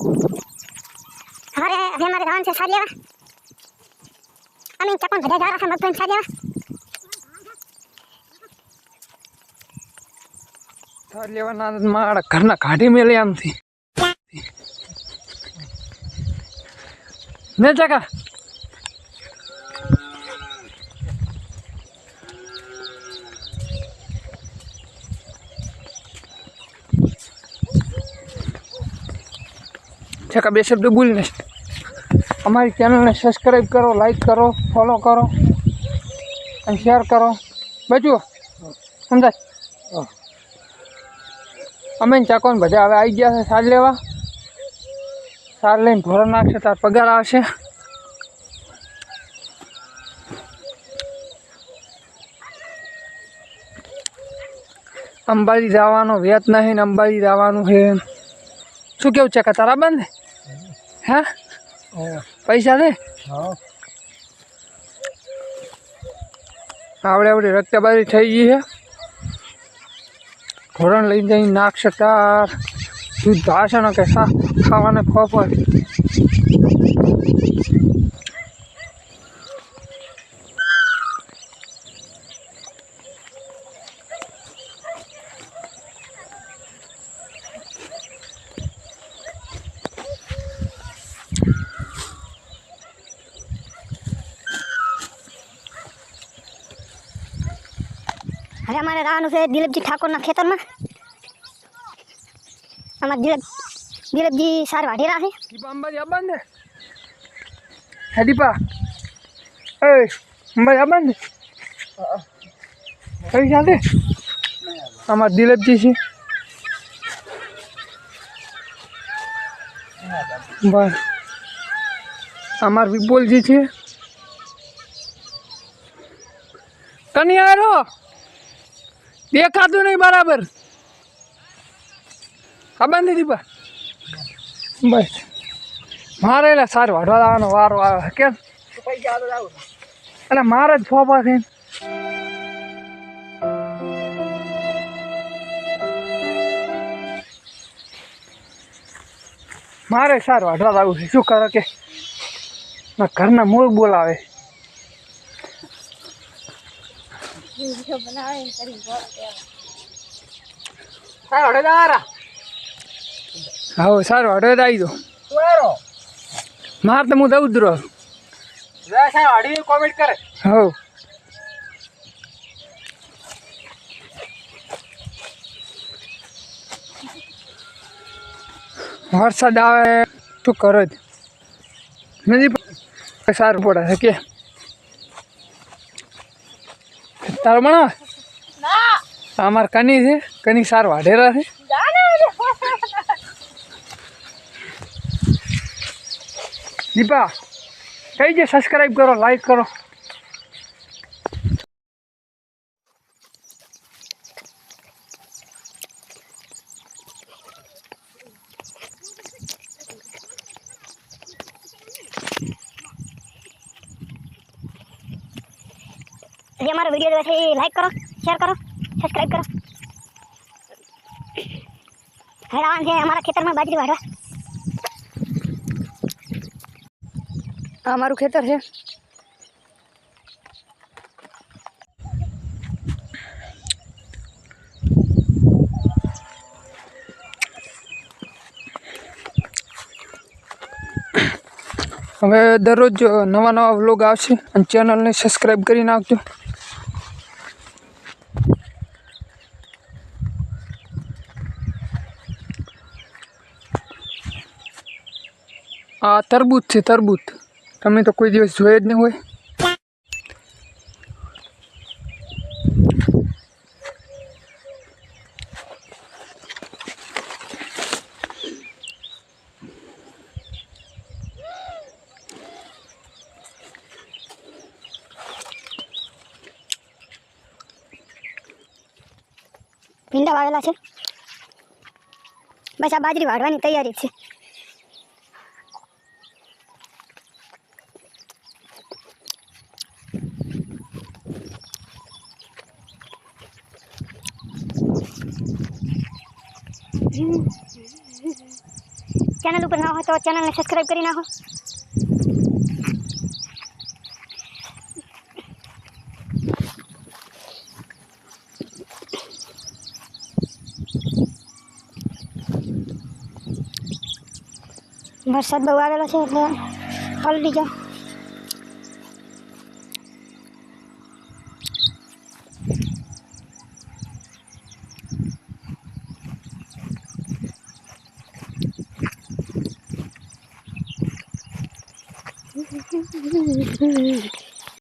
હવે હવે મારે જવાનું છે સાજ લેવા અમે ચપણ બધા જવા રાખા મગભાઈ સાજ લેવા સાજ લેવાના મારા ઘરના કાઢી મેલે આમથી. ને ચાકા ચકા બે શબ્દ નહીં અમારી ચેનલને સબસ્ક્રાઈબ કરો લાઈક કરો ફોલો કરો અને શેર કરો. બચુઓ સમજાય? અમે ચાકો ને બધા હવે આવી ગયા છે સાર લેવા. સાર લઈને ધોરણ નાખશે તાર પગાર આવશે. અંબાજી જવાનો વેત નહીં અંબાજી જવાનું છે. શું કેવું છે કે તારા બંધ? હે? પૈસા દે? આપણે આવડે રક્તબારી થઈ ગઈ છે ઘોરણ લઈને જઈ નાખશે તાર દૂધ ધાશે ને કે ખાવાને ખોફ હોય હવે અમારે રહેવાનું છે દિલીપજી ઠાકોરના ખેતરમાં. અમારે દિલીપ, દિલીપજી સાર વાઢી રાખે દીપા હે દીપા. એ, અંબાજી આબાન ને કઈ સાથે અમારે દિલીપજી છે. બસ. અમાર વિપુલજી છે. કનિયારો! દેખાતું નહીં બરાબર. ખબર નથી દીપા. બસ. મારે એટલે સારું વાઢવા આવવાનો વારો આવે કેમ? એટલે મારે જ ફોપા થઈને મારે સારું વાઢવા આવું છે. શું કરો કે? ઘરના મૂળ બોલાવે. હા સારું વાઢવા તો આવી દો માર તો હું દઉં જ રહું. કોમેન્ટ કરે. હવ વરસાદ આવે તું કરો જ. નથી સારું પડે કે? તારું બનાવે અમારે કની છે? કની સાર વાઢેરા છે? દીપા કઈ જે સબસ્ક્રાઈબ કરો લાઈક કરો. જે અમારો વીડિયો જોવે છે એ લાઈક કરો શેર કરો સબસ્ક્રાઈબ કરો હવે આવવાનું છે અમારા ખેતરમાં બાજરી વાઢવા આ મારું ખેતર છે હવે દરરોજ નવા નવા વ્લોગ આવશે અને ચેનલને સબસ્ક્રાઈબ કરી નાખજો. આ તરબૂચ છે, તરબૂચ. તમે તો કોઈ દિવસ જોયે જ નહીં હોય. ભીંડા વાવેલા છે. બસ આ બાજરી વાઢવાની તૈયારી છે. ચેનલ ઉપર ના હોય તો ચેનલને સબસ્ક્રાઈબ કરી નાખો. વરસાદ બહુ આવેલો છે એટલે પલટી જાઓ. はい。